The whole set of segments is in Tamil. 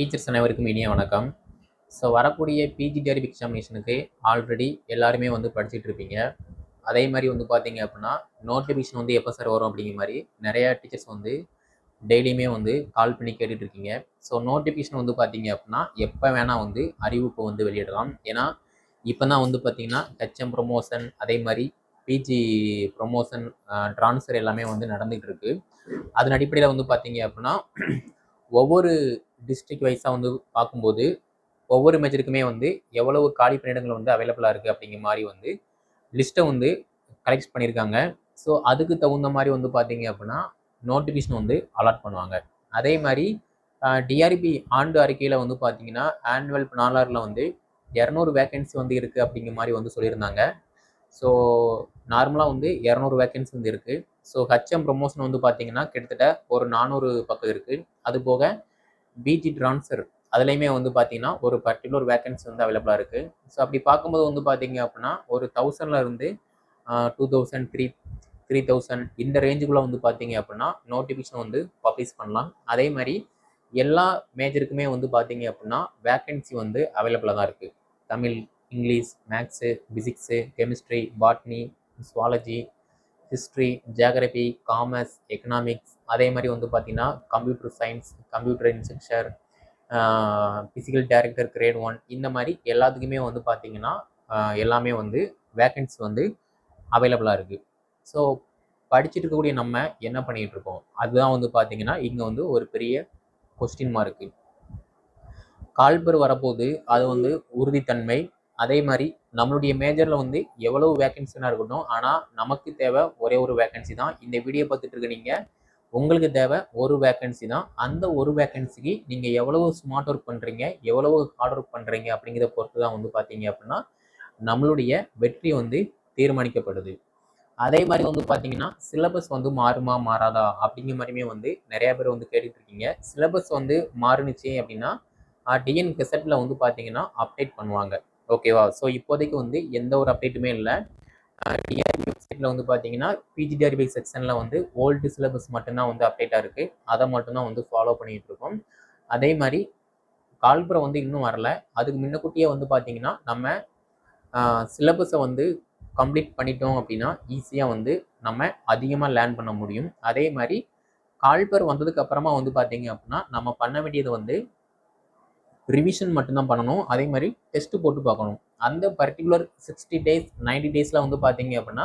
டீச்சர்ஸ் அனைவருக்கும் இனிய வணக்கம். ஸோ வரக்கூடிய பிஜி டெரிப் எக்ஸாமினேஷனுக்கு ஆல்ரெடி எல்லாருமே வந்து படிச்சுட்டு இருப்பீங்க. அதே மாதிரி வந்து பார்த்தீங்க அப்படின்னா நோட்டிஃபிகேஷன் வந்து எப்போ சார் வரும் அப்படிங்கிற மாதிரி நிறையா டீச்சர்ஸ் வந்து டெய்லியுமே வந்து கால் பண்ணி கேட்டுட்டு இருக்கீங்க. ஸோ நோட்டிஃபிகேஷன் வந்து பார்த்தீங்க அப்படின்னா எப்போ வேணால் வந்து அறிவிப்பை வந்து வெளியிடலாம். ஏன்னா இப்போ தான் வந்து பார்த்தீங்கன்னா ஹெச்எம் ப்ரொமோஷன் அதே மாதிரி பிஜி ப்ரொமோஷன் ட்ரான்ஸ்ஃபர் எல்லாமே வந்து நடந்துகிட்டு இருக்கு. அதன் அடிப்படையில் வந்து பார்த்தீங்க அப்படின்னா ஒவ்வொரு டிஸ்ட்ரிக்ட் வைஸாக வந்து பார்க்கும்போது ஒவ்வொரு மேஜருக்குமே வந்து எவ்வளவு காலி பணியிடங்கள் வந்து அவைலபிளாக இருக்குது அப்படிங்கிற மாதிரி வந்து லிஸ்ட்டை வந்து கலெக்ட் பண்ணியிருக்காங்க. ஸோ அதுக்கு தகுந்த மாதிரி வந்து பார்த்தீங்க அப்படின்னா நோட்டிஃபிகேஷன் வந்து அலாட் பண்ணுவாங்க. அதே மாதிரி டிஆர்பி ஆண்டு அறிக்கையில் வந்து பார்த்தீங்கன்னா ஆனுவல் நாலாரில் வந்து இரநூறு வேக்கன்சி வந்து இருக்குது அப்படிங்கிற மாதிரி வந்து சொல்லியிருந்தாங்க. ஸோ நார்மலாக வந்து இரநூறு வேக்கன்சி வந்து இருக்குது ஸோ ஹச்எம் ப்ரொமோஷன் வந்து பார்த்தீங்கன்னா கிட்டத்தட்ட ஒரு நானூறு பக்கம் இருக்குது அது போக பிஜி ட்ரான்ஸ்ஃபர் அதுலேயுமே வந்து பார்த்தீங்கன்னா ஒரு பர்டிகுலர் வேக்கன்சி வந்து அவைலபிளாக இருக்குது ஸோ அப்படி பார்க்கும்போது வந்து பார்த்தீங்க அப்படின்னா ஒரு தௌசண்ட்ல இருந்து two thousand three three thousand இந்த ரேஞ்சுக்குள்ளே வந்து பார்த்தீங்க அப்படின்னா நோட்டிஃபிகேஷன் வந்து பப்ளிஷ் பண்ணலாம். அதே மாதிரி எல்லா மேஜருக்குமே வந்து பார்த்தீங்க அப்படின்னா வேக்கன்சி வந்து அவைலபிளாக தான் இருக்குது Tamil English maths physics chemistry botany zoology history geography commerce economics அதே மாதிரி வந்து பார்த்திங்கன்னா computer science computer instructor physical director grade one இந்த மாதிரி எல்லாத்துக்குமே வந்து பார்த்திங்கன்னா எல்லாமே வந்து வேக்கன்சி வந்து அவைலபிளாக இருக்குது ஸோ படிச்சுட்டு இருக்கக்கூடிய நம்ம என்ன பண்ணிகிட்டு இருக்கோம்? அதுதான் வந்து பார்த்திங்கன்னா இங்கே வந்து ஒரு பெரிய கொஸ்டின் மார்க்கு கால்பர் வரப்போது அது வந்து உறுதித்தன்மை. அதே மாதிரி நம்மளுடைய மேஜரில் வந்து எவ்வளவு வேகன்சினா இருக்கட்டும் ஆனால் நமக்கு தேவை ஒரே ஒரு வேக்கன்சி தான். இந்த வீடியோ பார்த்துட்டு இருக்க நீங்கள் உங்களுக்கு தேவை ஒரு வேக்கன்சி தான். அந்த ஒரு வேக்கன்சிக்கு நீங்கள் எவ்வளவு ஸ்மார்ட் ஒர்க் பண்ணுறீங்க எவ்வளவு ஹார்ட் ஒர்க் பண்ணுறீங்க அப்படிங்கிறத பொறுத்து தான் வந்து பார்த்தீங்க அப்படின்னா நம்மளுடைய வெற்றி வந்து தீர்மானிக்கப்படுது. அதே மாதிரி வந்து பார்த்தீங்கன்னா சிலபஸ் வந்து மாறுமா மாறாதா அப்படிங்கிற மாதிரியுமே வந்து நிறையா பேர் வந்து கேட்டுட்டு இருக்கீங்க. சிலபஸ் வந்து மாறுனுச்சு அப்படின்னா டிஎன் கெசட்டில் வந்து பார்த்தீங்கன்னா அப்டேட் பண்ணுவாங்க. ஓகேவா ஸோ இப்போதைக்கு வந்து எந்த ஒரு அப்டேட்டுமே இல்லை. டிஎன் வெப்சைட்டில் வந்து பார்த்தீங்கன்னா பிஜிடிஆர்பி செக்ஷனில் வந்து ஓல்டு சிலபஸ் மட்டும்தான் வந்து அப்டேட்டாக இருக்குது அதை மட்டும்தான் வந்து ஃபாலோ பண்ணிகிட்டு இருக்கோம். அதே மாதிரி கால்புரம் வந்து இன்னும் வரல. அதுக்கு முன்னக்கூட்டியே வந்து பார்த்தீங்கன்னா நம்ம சிலபஸை வந்து கம்ப்ளீட் பண்ணிட்டோம் அப்படின்னா ஈஸியாக வந்து நம்ம அதிகமாக லேர்ன் பண்ண முடியும். அதே மாதிரி கால்பர் வந்ததுக்கு அப்புறமா வந்து பார்த்தீங்க அப்படின்னா நம்ம பண்ண வேண்டியது வந்து ரிவிஷன் மட்டும்தான் பண்ணணும். அதே மாதிரி டெஸ்ட்டு போட்டு பார்க்கணும். அந்த பர்டிகுலர் சிக்ஸ்டி டேஸ் நைன்டி டேஸில் வந்து பார்த்தீங்க அப்படின்னா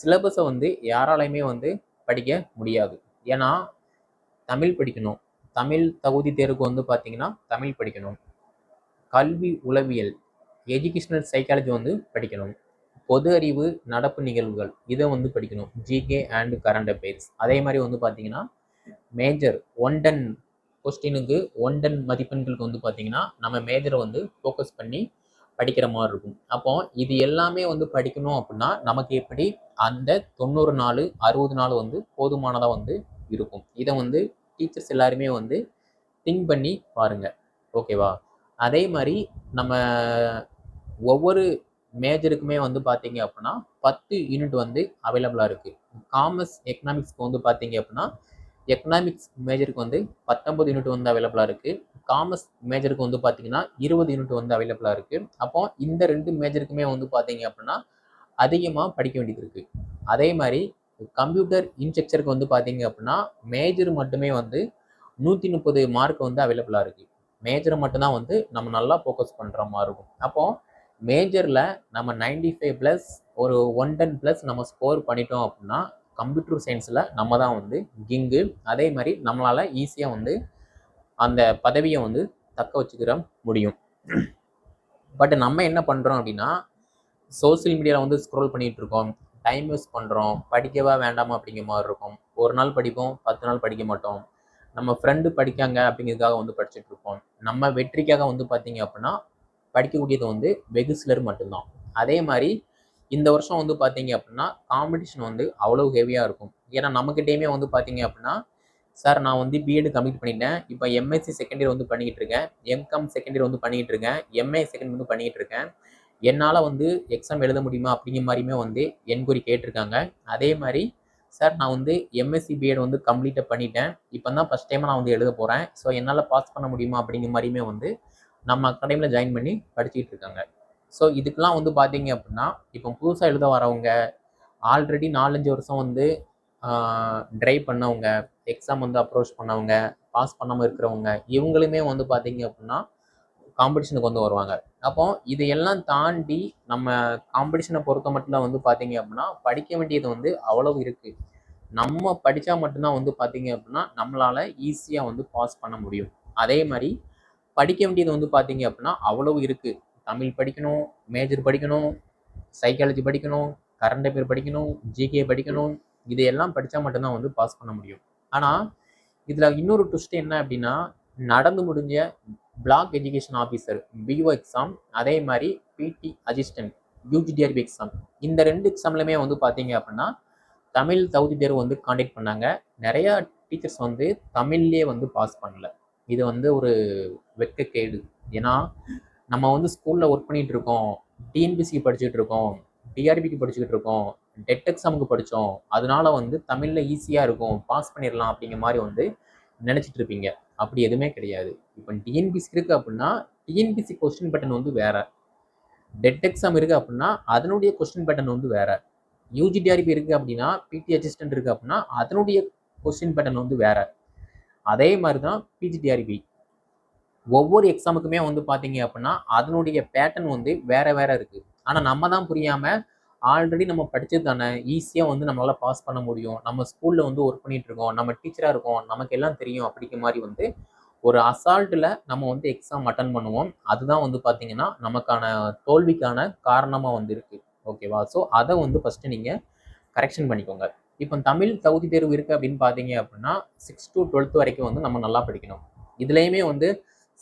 சிலபஸை வந்து யாராலையுமே வந்து படிக்க முடியாது. ஏன்னா தமிழ் படிக்கணும். தமிழ் தகுதி தேர்வுக்கு வந்து பார்த்திங்கன்னா தமிழ் படிக்கணும். கல்வி உளவியல் எஜுகேஷனல் சைக்காலஜி வந்து படிக்கணும். பொது அறிவு நடப்பு நிகழ்வுகள் இதை வந்து படிக்கணும். ஜிகே அண்ட் கரண்ட் அஃபேர்ஸ் அதே மாதிரி வந்து பார்த்தீங்கன்னா மேஜர் ஒன் டன் கொஸ்டினுக்கு ஒன் டன் மதிப்பெண்களுக்கு வந்து பார்த்தீங்கன்னா நம்ம மேஜரை வந்து ஃபோக்கஸ் பண்ணி படிக்கிற மாதிரி இருக்கும். அப்போ இது எல்லாமே வந்து படிக்கணும் அப்படின்னா நமக்கு எப்படி அந்த தொண்ணூறு நாள் அறுபது நாள் வந்து போதுமானதாக வந்து இருக்கும். இதை வந்து டீச்சர்ஸ் எல்லாருமே வந்து திங்க் பண்ணி பாருங்கள் ஓகேவா அதே மாதிரி நம்ம ஒவ்வொரு மேஜருக்குமே வந்து பார்த்தீங்க அப்படின்னா பத்து யூனிட் வந்து அவைலபிளாக இருக்குது காமர்ஸ் எக்கனாமிக்ஸ்க்கு வந்து பார்த்தீங்க அப்படின்னா எக்கனாமிக்ஸ் மேஜருக்கு வந்து பத்தொம்பது யூனிட் வந்து அவைலபிளாக இருக்குது காமர்ஸ் மேஜருக்கு வந்து பார்த்தீங்கன்னா இருபது யூனிட் வந்து அவைலபிளாக இருக்குது அப்போ இந்த ரெண்டு மேஜருக்குமே வந்து பார்த்தீங்க அப்படின்னா அதிகமாக படிக்க வேண்டியது இருக்குது அதே மாதிரி கம்ப்யூட்டர் இன்ஸ்ட்ரக்சருக்கு வந்து பார்த்தீங்க அப்படின்னா மேஜர் மட்டுமே வந்து நூற்றி முப்பது மார்க் வந்து அவைலபிளாக இருக்குது மேஜரை மட்டும்தான் வந்து நம்ம நல்லா ஃபோக்கஸ் பண்ணுற மாதிரி இருக்கும். அப்போது மேஜரில் நம்ம நைன்டி ஃபைவ் ப்ளஸ் ஒரு ஒன் டென் ப்ளஸ் நம்ம ஸ்கோர் பண்ணிட்டோம் அப்படின்னா கம்ப்யூட்டர் சயின்ஸில் நம்ம தான் வந்து கிங்கு அதே மாதிரி நம்மளால் ஈஸியாக வந்து அந்த பதவியை வந்து தக்க வச்சுக்கிற முடியும். பட் நம்ம என்ன பண்ணுறோம் அப்படின்னா சோசியல் மீடியாவில் வந்து ஸ்க்ரோல் பண்ணிகிட்டு இருக்கோம். டைம் வேஸ்ட் பண்ணுறோம் படிக்கவா வேண்டாமா அப்படிங்கிற மாதிரி இருக்கும். ஒரு நாள் படிப்போம் பத்து நாள் படிக்க மாட்டோம். நம்ம ஃப்ரெண்டு படிக்காங்க அப்படிங்கிறதுக்காக வந்து படிச்சுட்டு இருப்போம். நம்ம வெற்றிக்காக வந்து பார்த்தீங்க அப்படின்னா படிக்கக்கூடியது வந்து வெகு சிலர் மட்டும்தான். அதே மாதிரி இந்த வருஷம் வந்து பார்த்தீங்க அப்படின்னா காம்படிஷன் வந்து அவ்வளோ ஹெவியாக இருக்கும். ஏன்னா நம்மக்கிட்டேயுமே வந்து பார்த்தீங்க அப்படின்னா சார் நான் வந்து பிஎட் கம்ப்ளீட் பண்ணிட்டேன். இப்போ எம்எஸ்சி செகண்ட் இயர் வந்து பண்ணிக்கிட்டு இருக்கேன். எம்காம் செகண்ட் இயர் வந்து பண்ணிக்கிட்டு இருக்கேன். எம்ஏ செகண்ட் வந்து பண்ணிக்கிட்டு இருக்கேன். என்னால் வந்து எக்ஸாம் எழுத முடியுமா அப்படிங்கிற மாதிரியுமே வந்து என்கொயரி கேட்டிருக்காங்க. அதே மாதிரி சார் நான் வந்து எம்எஸ்சி பிஎட் வந்து கம்ப்ளீட்டாக பண்ணிட்டேன். இப்போ தான் ஃபஸ்ட் டைம் நான் வந்து எழுத போகிறேன் ஸோ என்னால் பாஸ் பண்ண முடியுமா அப்படிங்கிற மாதிரியுமே வந்து நம்ம அகாடமியில் ஜாயின் பண்ணி படிச்சுக்கிட்டு இருக்காங்க. ஸோ இதுக்கெலாம் வந்து பார்த்தீங்க அப்படின்னா இப்போ புதுசாக எழுத வரவங்க ஆல்ரெடி நாலஞ்சு வருஷம் வந்து ட்ரைவ் பண்ணவங்க எக்ஸாம் வந்து அப்ரோச் பண்ணவங்க பாஸ் பண்ணாமல் இருக்கிறவங்க இவங்களுமே வந்து பார்த்தீங்க அப்படின்னா காம்படிஷனுக்கு வந்து வருவாங்க. அப்போ இதையெல்லாம் தாண்டி நம்ம காம்படிஷனை பொறுத்த மட்டும் வந்து பார்த்தீங்க அப்படின்னா படிக்க வேண்டியது வந்து அவ்வளவு இருக்குது நம்ம படித்தா மட்டும்தான் வந்து பார்த்தீங்க அப்படின்னா நம்மளால் ஈஸியாக வந்து பாஸ் பண்ண முடியும். அதே மாதிரி படிக்க வேண்டியது வந்து பார்த்தீங்க அப்படின்னா அவ்வளவு இருக்குது தமிழ் படிக்கணும் மேஜர் படிக்கணும் சைக்காலஜி படிக்கணும் கரண்ட் அஃபேர் படிக்கணும் ஜிகே படிக்கணும் இதையெல்லாம் படித்தா மட்டும்தான் வந்து பாஸ் பண்ண முடியும். ஆனால் இதில் இன்னொரு ட்விஸ்ட் என்ன அப்படின்னா நடந்து முடிஞ்ச block education officer BEO exam அதே மாதிரி பிடி அசிஸ்டன்ட் யூஜிடிஆர்பி எக்ஸாம் இந்த ரெண்டு எக்ஸாம்லையுமே வந்து பார்த்தீங்க அப்படின்னா தமிழ் தகுதி தேர்வு வந்து காண்டக்ட் பண்ணாங்க. நிறையா டீச்சர்ஸ் வந்து தமிழ்லேயே வந்து பாஸ் பண்ணல. இது வந்து ஒரு வெட்கக்கேடு. ஏன்னா நம்ம வந்து ஸ்கூலில் ஒர்க் பண்ணிகிட்டு இருக்கோம். டிஎன்பிசிக்கு படிச்சுட்டு இருக்கோம். டிஆர்பிக்கு படிச்சுக்கிட்டு இருக்கோம். டெட் எக்ஸாமுக்கு படித்தோம் அதனால வந்து தமிழில் ஈஸியாக இருக்கும். பாஸ் பண்ணிடலாம் அப்படிங்கிற மாதிரி வந்து நினச்சிட்டு இருப்பீங்க. அப்படி எதுவுமே கிடையாது. இப்போ டிஎன்பிசி இருக்குது அப்படின்னா டிஎன்பிசி கொஸ்டின் பேட்டர்ன் வந்து வேற. டெட் எக்ஸாம் இருக்குது அப்படின்னா அதனுடைய கொஸ்டின் பேட்டர்ன் வந்து வேற. யூஜிடிஆர்பி இருக்குது அப்படின்னா பிடி அசிஸ்டன்ட் இருக்குது அப்படின்னா அதனுடைய கொஸ்டின் பேட்டர்ன் வந்து வேற. அதே மாதிரி தான் பிஜிடிஆர்பி ஒவ்வொரு எக்ஸாமுக்குமே வந்து பார்த்தீங்க அப்படின்னா அதனுடைய பேட்டர்ன் வந்து வேற வேற இருக்குது ஆனால் நம்ம தான் புரியாமல் ஆல்ரெடி நம்ம படிச்சது தானே ஈஸியாக வந்து நம்மளால் பாஸ் பண்ண முடியும். நம்ம ஸ்கூலில் வந்து ஒர்க் பண்ணிட்டு இருக்கோம். நம்ம டீச்சராக இருக்கோம். நமக்கு எல்லாம் தெரியும் அப்படிங்கிற மாதிரி வந்து ஒரு அசால்ட்டில் நம்ம வந்து எக்ஸாம் அட்டன் பண்ணுவோம். அதுதான் வந்து பார்த்தீங்கன்னா நமக்கான தோல்விக்கான காரணமாக வந்து இருக்குது ஓகேவா ஸோ அதை வந்து ஃபஸ்ட்டு நீங்கள் கரெக்ஷன் பண்ணிக்கோங்க. இப்போ தமிழ் தகுதி தேர்வு இருக்குது அப்படின்னு பார்த்தீங்க அப்படின்னா சிக்ஸ் டு டுவெல்த் வரைக்கும் வந்து நம்ம நல்லா படிக்கணும். இதுலேயுமே வந்து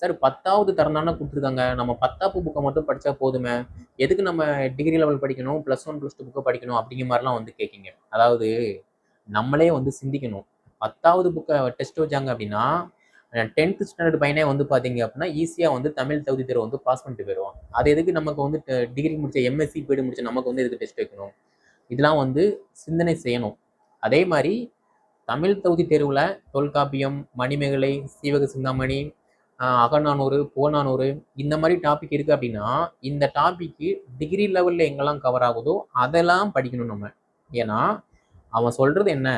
சார் பத்தாவது தரம் தானே கொடுத்துருக்காங்க. நம்ம பத்தாப்பு புக்கை மட்டும் படித்தா போதுமே. எதுக்கு நம்ம டிகிரி லெவல் படிக்கணும் ப்ளஸ் ஒன் ப்ளஸ் டூ புக்கை படிக்கணும் அப்படிங்கிற மாதிரிலாம் வந்து கேட்கிங்க அதாவது நம்மளே வந்து சிந்திக்கணும். பத்தாவது புக்கை டெஸ்ட் வச்சாங்க அப்படின்னா டென்த் ஸ்டாண்டர்ட் பையனே வந்து பார்த்தீங்க அப்படின்னா ஈஸியாக வந்து தமிழ் தகுதி தேர்வு வந்து பாஸ் பண்ணிட்டு போயிடுவான். அது எதுக்கு நமக்கு வந்து டிகிரி முடிச்ச எம்எஸ்சி பீடு முடிச்ச நமக்கு வந்து எதுக்கு டெஸ்ட் வைக்கணும்? இதெல்லாம் வந்து சிந்தனை செய்யணும். அதே மாதிரி தமிழ் தகுதி தேர்வில் தொல்காப்பியம் மணிமேகலை சீவக சிந்தாமணி அகநானூறு புகநானூறு இந்த மாதிரி டாபிக் இருக்குது அப்படின்னா இந்த டாப்பிக்கு டிகிரி லெவலில் எங்கெல்லாம் கவர் ஆகுதோ அதெல்லாம் படிக்கணும் நம்ம. ஏன்னா அவன் சொல்கிறது என்ன?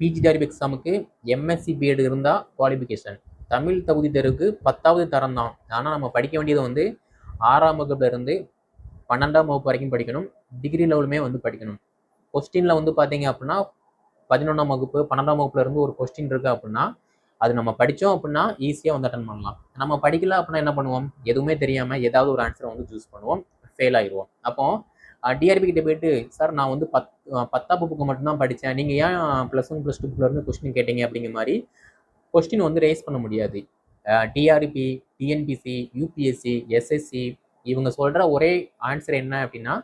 பிஜி டாரிப் எக்ஸாமுக்கு எம்எஸ்சி பிஎட் இருந்தால் குவாலிஃபிகேஷன் தமிழ் தகுதி தேர்வுக்கு பத்தாவது தரம் தான். ஆனால் நம்ம படிக்க வேண்டியது வந்து ஆறாம் வகுப்புல இருந்து பன்னெண்டாம் வகுப்பு வரைக்கும் படிக்கணும். டிகிரி லெவலுமே வந்து படிக்கணும். கொஸ்டினில் வந்து பார்த்தீங்க அப்படின்னா பதினொன்றாம் வகுப்பு பன்னெண்டாம் வகுப்புல இருந்து ஒரு கொஸ்டின் இருக்குது அப்படின்னா அது நம்ம படித்தோம் அப்படின்னா ஈஸியாக வந்து அட்டன் பண்ணலாம். நம்ம படிக்கல அப்படின்னா என்ன பண்ணுவோம்? எதுவுமே தெரியாமல் ஏதாவது ஒரு ஆன்சரை வந்து சூஸ் பண்ணுவோம். ஃபெயில் ஆயிடுவோம். அப்போ டிஆர்பி கிட்ட போயிட்டு சார் நான் வந்து பத் பத்தா புக்கு மட்டும்தான் படித்தேன் நீங்கள் ஏன் ப்ளஸ் ஒன் ப்ளஸ் டூக்குள்ளேருந்து கொஸ்டின் கேட்டீங்க? அப்படிங்கிற மாதிரி கொஸ்டின் வந்து ரேஸ் பண்ண முடியாது. டிஆர்பி டிஎன்பிசி யூபிஎஸ்சி எஸ்எஸ்சி இவங்க சொல்கிற ஒரே ஆன்சர் என்ன அப்படின்னா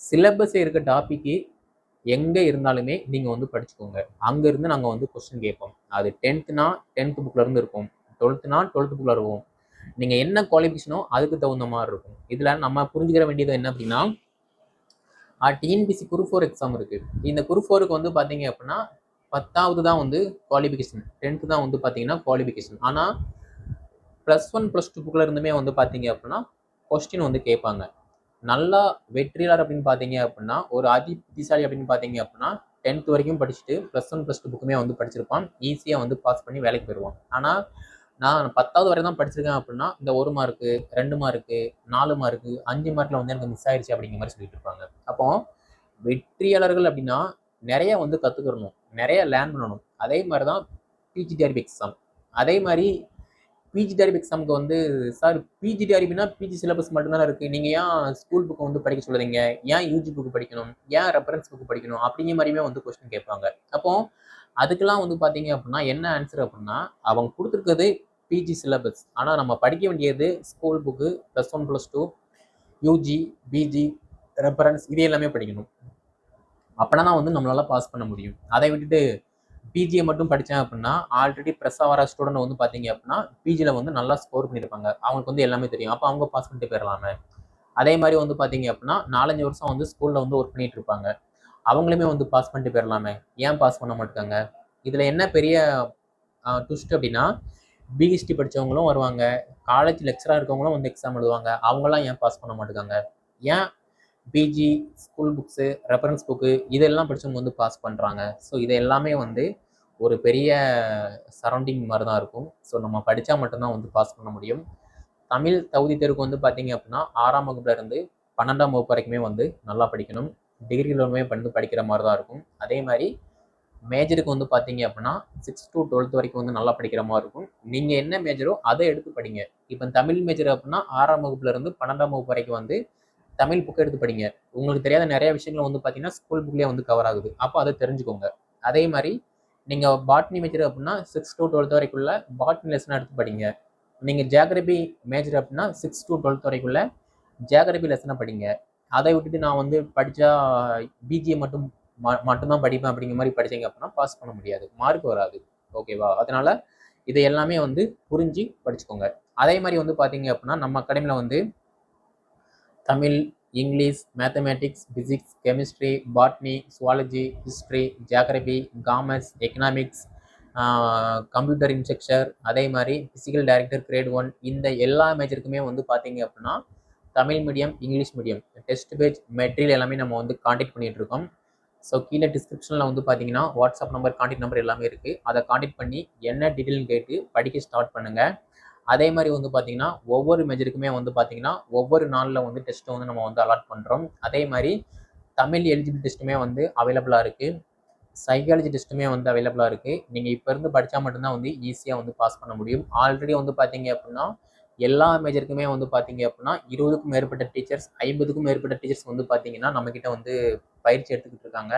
சிலபஸ் இருக்க டாப்பிக்கு எங்கே இருந்தாலுமே நீங்கள் வந்து படிச்சுக்கோங்க. அங்கேருந்து நாங்கள் வந்து கொஸ்டின் கேட்போம். அது டென்த்துனா டென்த் புக்கில் இருந்து இருக்கும். டுவெல்த்துனா டுவெல்த் புக்கில் இருக்கும். நீங்கள் என்ன குவாலிஃபிகேஷனோ அதுக்கு தகுந்த மாதிரி இருக்கும். இதில் நம்ம புரிஞ்சுக்கிற வேண்டியது என்ன அப்படின்னா டிஎன்பிசி குரூப் ஃபோர் எக்ஸாம் இருக்குது இந்த குரூப் ஃபோருக்கு வந்து பார்த்தீங்க அப்படின்னா பத்தாவது தான் வந்து குவாலிஃபிகேஷன் டென்த்து தான் வந்து பார்த்தீங்கன்னா குவாலிஃபிகேஷன் ஆனால் ப்ளஸ் ஒன் ப்ளஸ் டூ புக்கில் இருந்துமே வந்து பார்த்தீங்க அப்படின்னா கொஸ்டின் வந்து கேட்பாங்க. நல்லா வெற்றியாளர் அப்படின்னு பார்த்தீங்க அப்படின்னா ஒரு அதி புத்திசாலி அப்படின்னு பார்த்தீங்க அப்படின்னா டென்த் வரைக்கும் படிச்சுட்டு ப்ளஸ் ஒன் ப்ளஸ் டூ புக்குமே வந்து படிச்சிருப்பான். ஈஸியாக வந்து பாஸ் பண்ணி வேலைக்கு போயிடுவான். ஆனால் நான் பத்தாவது வரை தான் படிச்சிருக்கேன் அப்படின்னா இந்த ஒரு மார்க்கு ரெண்டு மார்க்கு நாலு மார்க்கு அஞ்சு மார்க்கில் வந்து எனக்கு மிஸ் ஆயிடுச்சு அப்படிங்கிற மாதிரி சொல்லிட்டு இருப்பாங்க. அப்போ வெற்றியாளர்கள் அப்படின்னா நிறைய வந்து கற்றுக்கணும் நிறைய லேர்ன் பண்ணணும். அதே மாதிரி தான் பிஜிடிஆர்பி எக்ஸாம் அதே மாதிரி பிஜிடிஆர்பி எக்ஸாமுக்கு வந்து சார் பிஜிடிஆர்பினா பிஜி சிலபஸ் மட்டும்தான் இருக்குது நீங்கள் ஏன் ஸ்கூல் புக்கை வந்து படிக்க சொல்லுறீங்க? ஏன் யூஜி புக்கு படிக்கணும்? ஏன் ரெஃபரன்ஸ் புக்கு படிக்கணும்? அப்படிங்கிற மாதிரியுமே வந்து கொஸ்டின் கேட்பாங்க. அப்போ அதுக்கெல்லாம் வந்து பார்த்தீங்க அப்படின்னா என்ன ஆன்சர் அப்படின்னா அவங்க கொடுத்துருக்கிறது பிஜி சிலபஸ் ஆனால் நம்ம படிக்க வேண்டியது school book plus one plus two UG PG reference இது எல்லாமே படிக்கணும். அப்படின்னா தான் வந்து நம்மளால் பாஸ் பண்ண முடியும். அதை விட்டுட்டு பிஜியை மட்டும் படித்தேன் அப்படின்னா ஆல்ரெடி ப்ரெஸ்ஸாக வர ஸ்டூடெண்ட் வந்து பார்த்தீங்க அப்படின்னா பிஜியில் வந்து நல்லா ஸ்கோர் பண்ணியிருப்பாங்க அவங்களுக்கு வந்து எல்லாமே தெரியும். அப்போ அவங்க பாஸ் பண்ணிட்டு போயிடலாமே. அதே மாதிரி வந்து பார்த்தீங்க அப்படின்னா நாலஞ்சு வருஷம் வந்து ஸ்கூலில் வந்து ஒர்க் பண்ணிட்டு இருப்பாங்க. அவங்களுமே வந்து பாஸ் பண்ணிட்டு போயிடலாமே. ஏன் பாஸ் பண்ண மாட்டாங்க இதில் என்ன பெரிய ட்விஸ்ட் அப்படின்னா பிஹெச்டி படித்தவங்களும் வருவாங்க. காலேஜ் லெக்சராக இருக்கவங்களும் வந்து எக்ஸாம் எழுதுவாங்க. அவங்களாம் ஏன் பாஸ் பண்ண மாட்டேங்காங்க ஏன் PG school books reference book இதெல்லாம் படித்தவங்க வந்து பாஸ் பண்ணுறாங்க ஸோ இது எல்லாமே வந்து ஒரு பெரிய சரௌண்டிங் மாதிரி தான் இருக்கும். ஸோ நம்ம படித்தா மட்டும்தான் வந்து பாஸ் பண்ண முடியும். தமிழ் தகுதி தேர்வுக்கு வந்து பார்த்தீங்க அப்படின்னா ஆறாம் வகுப்புலேருந்து பன்னெண்டாம் வகுப்பு வரைக்குமே வந்து நல்லா படிக்கணும். டிகிரிகளுமே வந்து படிக்கிற மாதிரி தான் இருக்கும். அதே மாதிரி மேஜருக்கு வந்து பார்த்தீங்க அப்படின்னா சிக்ஸ் டு டுவெல்த் வரைக்கும் வந்து நல்லா படிக்கிற மாதிரி இருக்கும். நீங்கள் என்ன மேஜரோ அதை எடுத்து படிங்க. இப்போ தமிழ் மேஜர் அப்படின்னா ஆறாம் வகுப்புலேருந்து பன்னெண்டாம் வகுப்பு வரைக்கும் வந்து தமிழ் புக்கை எடுத்து படிங்க. உங்களுக்கு தெரியாத நிறைய விஷயங்கள் வந்து பார்த்தீங்கன்னா ஸ்கூல் புக்லேயே வந்து கவர் ஆகுது. அப்போ அதை தெரிஞ்சுக்கோங்க. அதே மாதிரி நீங்கள் பாட்னி மேஜர் அப்படின்னா சிக்ஸ் டு டுவெல்த் வரைக்குள்ள பாட்னி லெசனாக எடுத்து படிங்க. நீங்கள் ஜியாகிரபி மேஜர் அப்படின்னா சிக்ஸ் டு டுவெல்த் வரைக்குள்ள ஜியாகிரபி லெசனை படிங்க. அதை விட்டுட்டு நான் வந்து படித்தா பிஜிஏ மட்டும் ம மட்டும்தான் படிப்பேன் அப்படிங்கிற மாதிரி படிச்சீங்க அப்படின்னா பாஸ் பண்ண முடியாது. மார்க் வராது. ஓகேவா அதனால இதை எல்லாமே வந்து புரிஞ்சு படிச்சுக்கோங்க. அதே மாதிரி வந்து பார்த்தீங்க அப்படின்னா நம்ம அகாடமியில் வந்து Tamil English mathematics physics chemistry botany zoology history geography commerce economics computer instructor அதே மாதிரி ஃபிசிக்கல் டைரக்டர் கிரேட் ஒன் இந்த எல்லா மேஜருக்குமே வந்து பார்த்தீங்க அப்படின்னா Tamil medium English medium test page material எல்லாமே நம்ம வந்து காண்டாக்ட் பண்ணிகிட்டு இருக்கோம். ஸோ கீழே டிஸ்கிரிப்ஷனில் வந்து பார்த்தீங்கன்னா வாட்ஸ்அப் நம்பர் காண்டாக்ட் நம்பர் எல்லாமே இருக்குது அதை காண்டாக்ட் பண்ணி என்ன டீட்டெயில் கேட்டு படிக்க ஸ்டார்ட் பண்ணுங்கள் அதே மாதிரி வந்து பார்த்தீங்கன்னா ஒவ்வொரு மெஜருக்குமே வந்து பார்த்தீங்கன்னா ஒவ்வொரு நாளில் வந்து டெஸ்ட்டை வந்து நம்ம வந்து அலாட் பண்ணுறோம் அதே மாதிரி தமிழ் எலிஜிபிள் டெஸ்ட்டுமே வந்து அவைலபிளாக இருக்குது சைக்காலஜி டெஸ்ட்டுமே வந்து அவைலபிளாக இருக்குது நீங்கள் இப்போ இருந்து படித்தா மட்டும்தான் வந்து ஈஸியாக வந்து பாஸ் பண்ண முடியும். ஆல்ரெடி வந்து பார்த்தீங்க அப்படின்னா எல்லா மேஜருக்குமே வந்து பார்த்தீங்க அப்படின்னா இருபதுக்கும் மேற்பட்ட டீச்சர்ஸ் ஐம்பதுக்கும் மேற்பட்ட டீச்சர்ஸ் வந்து பார்த்தீங்கன்னா நம்மக்கிட்ட வந்து பயிற்சி எடுத்துக்கிட்டு இருக்காங்க.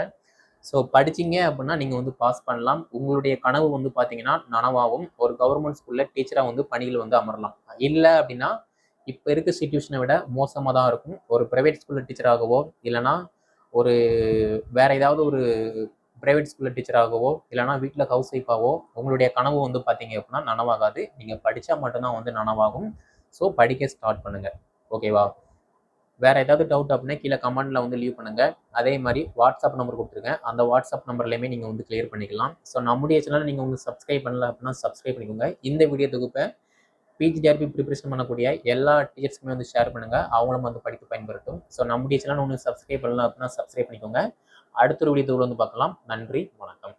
ஸோ படிச்சீங்க அப்படின்னா நீங்கள் வந்து பாஸ் பண்ணலாம். உங்களுடைய கனவு வந்து பார்த்தீங்கன்னா நனவாகும் ஒரு கவர்மெண்ட் ஸ்கூலில் டீச்சராக வந்து பணியில் வந்து அமரலாம். இல்லை அப்படின்னா இப்போ இருக்க சுச்சுவேஷனை விட மோசமாக தான் இருக்கும். ஒரு ப்ரைவேட் ஸ்கூலில் டீச்சராகவோ இல்லைனா ஒரு வேற ஏதாவது ஒரு ப்ரைவேட் ஸ்கூலில் டீச்சராகவோ இல்லைனா வீட்டில் ஹவுஸ் ஒய்ஃபாகவோ உங்களுடைய கனவு வந்து பார்த்தீங்க அப்படின்னா நனவாகாது. நீங்கள் படித்தா மட்டும்தான் வந்து நனவாகும். ஸோ படிக்க ஸ்டார்ட் பண்ணுங்கள் ஓகேவா வேறு ஏதாவது டவுட் அப்படின்னா கீழே கமெண்ட்டில் வந்து லீவ் பண்ணுங்கள் அதே மாதிரி வாட்ஸ்அப் நம்பர் கொடுத்துருக்கேன். அந்த வாட்ஸ்அப் நம்பர்லையுமே நீங்கள் வந்து கிளியர் பண்ணிக்கலாம். ஸோ நம்முடைய சேனல் நீங்கள் வந்து சப்ஸ்கிரைப் பண்ணல அப்படின்னா சப்ஸ்கிரைப் பண்ணிக்கோங்க. இந்த வீடியோ தொகுப்பை பிஜிடிஆர்பி ப்ரிப்பரேஷன் பண்ணக்கூடிய எல்லா டீச்சர்ஸ்க்குமே வந்து ஷேர் பண்ணுங்கள் அவங்களும் வந்து படிக்க பயன்படுத்தும். ஸோ நம்முடைய சேனல் ஒன்று சப்ஸ்கிரைப் பண்ணல அப்படின்னா சப்ஸ்கிரைப் பண்ணிக்கோங்க. அடுத்த ஒரு வீடியோ வந்து பார்க்கலாம். நன்றி வணக்கம்.